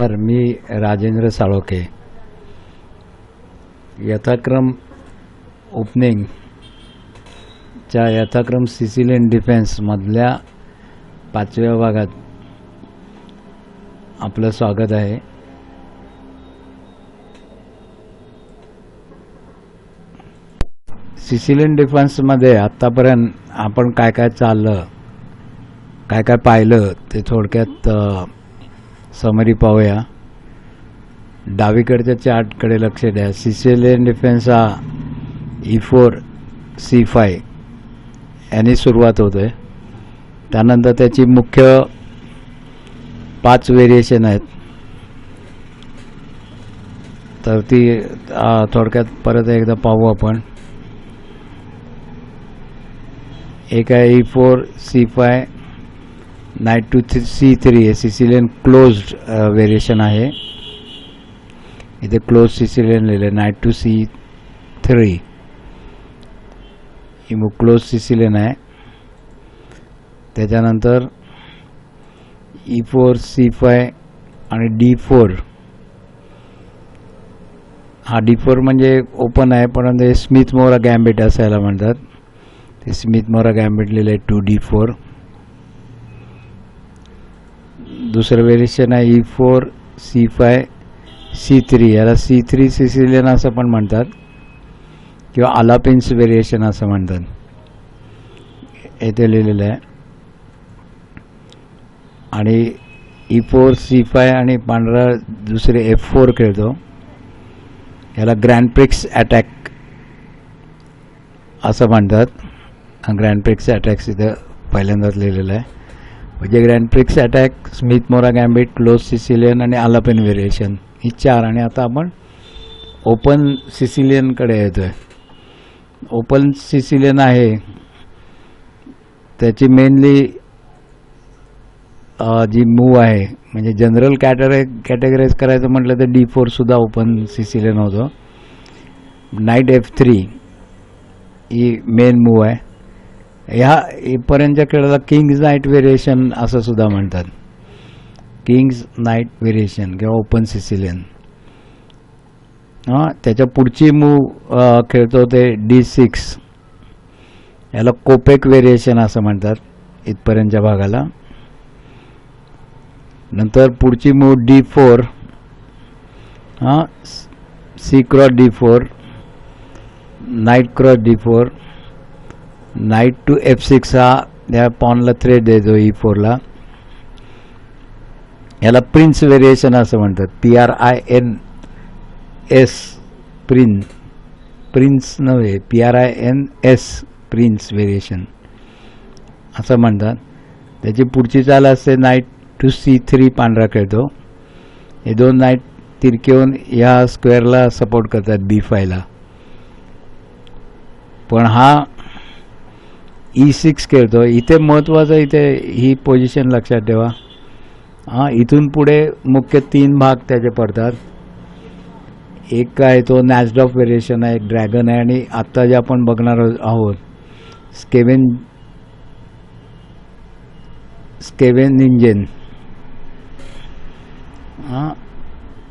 तर मी राजेंद्र साळोखे. यथाक्रम ओपनिंगच्या यथाक्रम सिसिलियन डिफेन्समधल्या पाचव्या भागात आपलं स्वागत आहे. सिसिलियन डिफेन्समध्ये आत्तापर्यंत आपण काय काय चाललं काय काय पाहिलं ते थोडक्यात समरी पाहूया. डावीकडच्या चार्टकडे लक्ष द्या. सिसिलियन डिफेन्स हा ई फोर सी फाय यांनी सुरुवात होते त्यानंतर त्याची मुख्य पाच व्हेरिएशन आहेत. तर ती थोडक्यात परत एकदा पाहू आपण. एक आहे E four C five knight to three C three हे सिसिलियन क्लोज्ड व्हेरिएशन आहे. इथे क्लोज सिसिलियन लिहिले नाईट टू सी थ्री. ही मग क्लोज सिसिलियन आहे. त्याच्यानंतर ई फोर सी फाय आणि डी फोर. हा डी फोर म्हणजे ओपन आहे पण ते स्मिथ मोरा गॅम्बेट असायला म्हणतात. ते स्मिथ मोरा गॅम्बिट लिहिले टू डी फोर. दुसरं व्हेरिएशन आहे E four C five C three याला सी थ्री सिसिलियन असं पण म्हणतात. किंवा आलापिन्स व्हेरिएशन असं म्हणतात. येथे लिहिलेलं आहे. आणि ई फोर सी फाय आणि पांढरा दुसरे एफ फोर खेळतो. याला ग्रँडप्रिक्स अटॅक असं म्हणतात. ग्रँडप्रिक्स अटॅक्स इथं पहिल्यांदाच लिहिलेलं आहे. म्हणजे grand prix attack Smith Morra gambit close Sicilian आणि आलापेन व्हेरिएशन ही चार आणि आता आपण ओपन सिसिलियनकडे येतो आहे ओपन सिसिलियन आहे. त्याची मेनली जी मूव आहे म्हणजे जनरल कॅटरे कॅटेगराईज करायचं म्हटलं तर डी फोरसुद्धा ओपन सिसिलियन होतं. नाईट एफ थ्री ही मेन मूव आहे. ह्या इथपर्यंतच्या खेळाला किंग्ज नाईट व्हेरिएशन असं सुद्धा म्हणतात. किंग्ज नाईट व्हेरिएशन किंवा ओपन सिसिलियन हां त्याच्या पुढची मूव खेळतो ते डी सिक्स याला कोपेक व्हेरिएशन असं म्हणतात इथपर्यंतच्या भागाला. नंतर पुढची मूव डी फोर हां C cross D four knight cross D four knight to F six हा या पॉनला थ्रेड देतो ई फोरला याला प्रिन्स व्हेरिएशन असं म्हणतात. P R I N S prin prince नव्हे P R I N S prince variation असं म्हणतात. त्याची पुढची चाल असते नाईट टू सी थ्री पांढरा खेळतो. हे दोन नाईट तिरकेहून या स्क्वेअरला सपोर्ट करतात बी फायला पण हा E ई सिक्स खेळतो इथे महत्त्वाचं इथे ही पोझिशन लक्षात ठेवा. हां इथून पुढे मुख्य तीन भाग त्याचे पडतात. एक काय तो नॅचडॉफ व्हेरिएशन आहे एक ड्रॅगन आहे आणि आत्ता जे आपण बघणार आहोत स्केवेन स्केवेन इंजन हां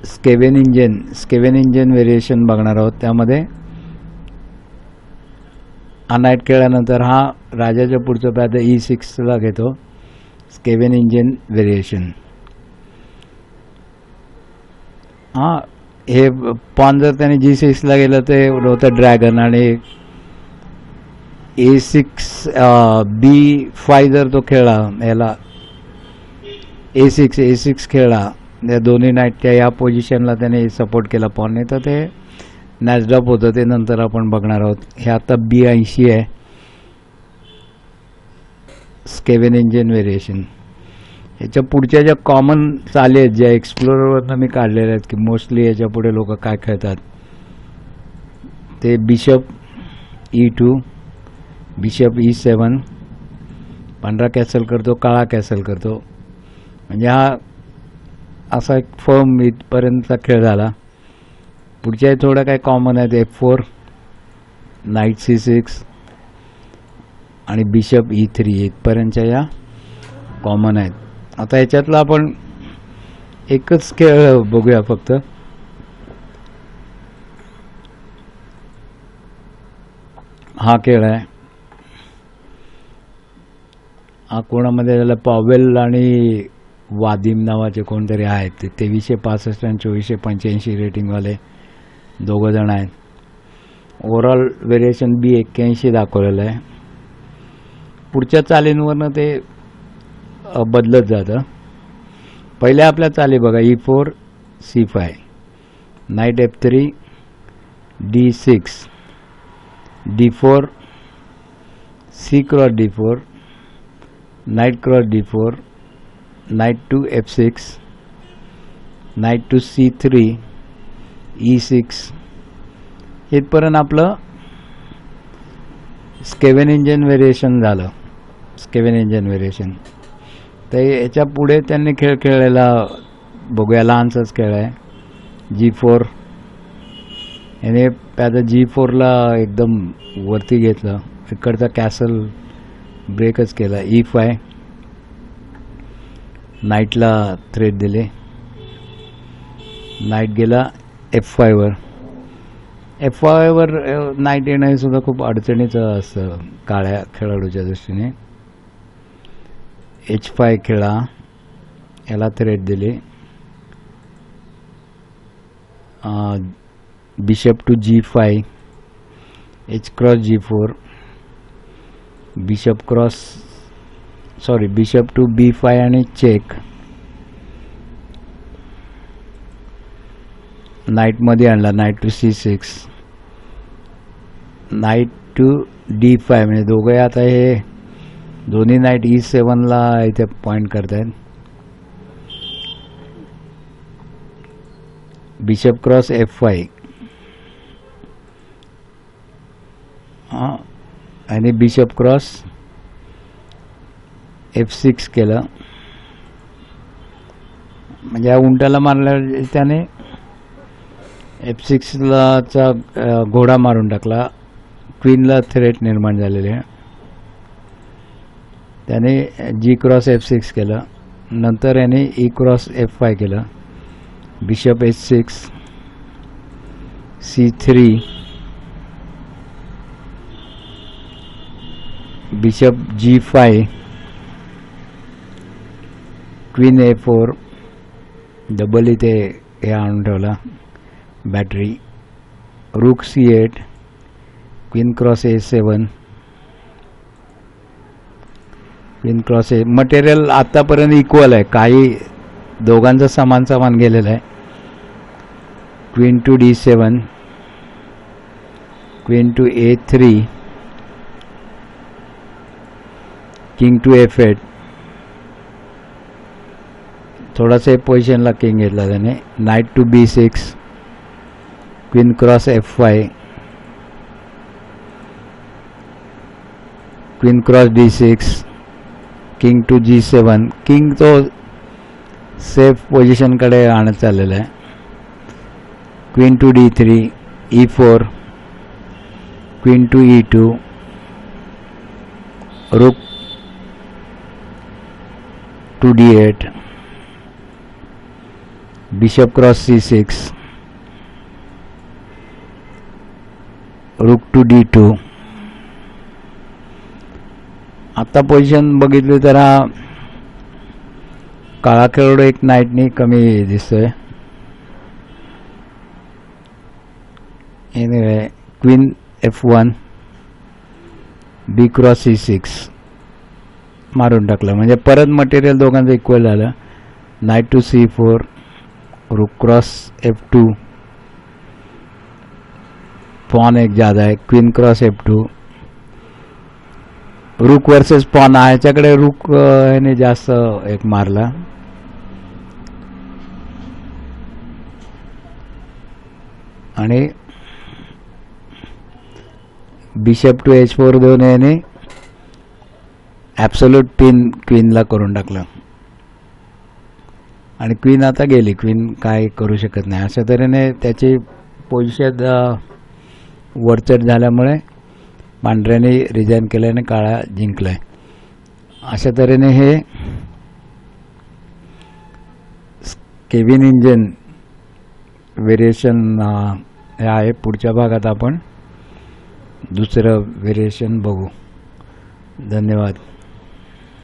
Scheveningen Scheveningen variation बघणार आहोत त्यामध्ये. हा नाईट खेळल्यानंतर हा राजाच्या पुढचं पॅद ई सिक्सला घेतो. स्केवेन इंजिन व्हेरिएशन हां हे पॉन जर त्याने जी सिक्सला गेलं ते होतं ड्रॅगन आणि ए सिक्स बी फाय जर तो खेळला याला ए सिक्स ए सिक्स खेळला या दोन्ही नाईटच्या या पोझिशनला त्याने सपोर्ट केला पॉनने तर ते नॅचडॉप होतं ते नंतर आपण बघणार आहोत. हे आता बी ऐंशी आहे. स्केवेन इंजिन व्हेरिएशन याच्या पुढच्या ज्या कॉमन चाली आहेत ज्या एक्सप्लोरवरनं मी काढलेल्या आहेत की मोस्टली याच्यापुढे लोक काय खेळतात? ते bishop E two bishop E seven पांढरा कॅसल करतो काळा कॅसल करतो. म्हणजे हा असा एक फर्म इथपर्यंतचा खेळ झाला. पुढच्या थोडं काय कॉमन आहेत F four knight C six आणि बिशप ई थ्री इथपर्यंतच्या या कॉमन आहेत. आता याच्यातलं आपण एकच खेळ बघूया फक्त. हा खेळ आहे. हा कोणामध्ये झाला? पॉवेल आणि वादिम नावाचे कोणतरी आहेत. ते तेवीसशे पासष्ट आणि चोवीसशे पंच्याऐंशी रेटिंगवाले दोघं जण आहेत. ओव्हरऑल व्हेरिएशन बी एक्क्याऐंशी दाखवलेलं आहे. पुढच्या चालींवरनं ते बदलत जातं. पहिल्या आपल्या चाली बघा E four C five knight F three D six D four C cross D four knight cross D four knight to F six knight to C three E E six इथपर्यंत आपलं स्केवेन इंजन व्हेरिएशन झालं. स्केवेन engine variation तर याच्यापुढे त्यांनी खेळ खेळलेला बघूया लहानसाच खेळ आहे. जी फोर याने आता जी फोरला एकदम वरती घेतलं. इकडचा कॅसल ब्रेकच केला. ई फाय नाईटला थ्रेट दिले. नाईट गेला. एफ फायवर एफ वायवर नाईट येणं हे सुद्धा खूप अडचणीचं असतं काळ्या खेळाडूच्या दृष्टीने. एच फाय खेळा. याला थ्रेट दिली. Bishop to G five H cross G four bishop cross sorry bishop to B five आणि चेक नाईटमध्ये आणला knight to C six knight to D five म्हणजे दोघे आता हे दोन्ही नाईट ई सेवनला इथे पॉईंट करतायत. बिशप क्रॉस एफ फाय आणि बिशप क्रॉस एफ सिक्स केलं. म्हणजे या उंटाला मारल्या त्याने एफ सिक्सलाचा घोडा मारून टाकला. क्वीनला थ्रेट निर्माण झालेले त्याने जी क्रॉस एफ सिक्स केलं. नंतर याने ई क्रॉस एफ फाय केलं. Bishop H six C three bishop G five queen A four double इथे हे आणून ठेवला. Battery rook C eight queen cross A seven queen cross A material आत्तापर्यंत equal आहे. काही दोघांचं समान समान गेलेलं आहे. Queen to D seven queen to A three king to F eight थोडासा पोझिशनला किंग घेतला त्याने. Knight to B six queen cross F five queen cross D six king to G seven king तो सेफ पोझिशनकडे आणत चाललेला आहे. Queen to D three E four queen to E two rook to D eight bishop cross C six rook to D two. आता position बघितली तर हा काळा खेळाडू एक नाईटनी कमी दिसतोय. Anyway queen F one B cross C six मारून टाकलं. म्हणजे परत मटेरियल दोघांचं इक्वल झालं. Knight to C four rook cross F two pawn एक जादा आहे queen cross F two rook versus pawn ह्याच्याकडे रुक याने जास्त एक मारला. आणि बिशप टू एच फोर देऊन याने ॲप्सोल्यूट पिन क्वीनला करून टाकलं. आणि क्वीन आता गेली क्वीन काय करू शकत नाही. अशा तऱ्हेने त्याची पोझिशन वरचढ झाल्यामुळे पांढऱ्याने रिझाईन केलं आणि काळा जिंकलाय. अशा तऱ्हेने हे केविन इंजन व्हेरिएशन हे आहे. पुढच्या भागात आपण दुसरं व्हेरिएशन बघू. धन्यवाद.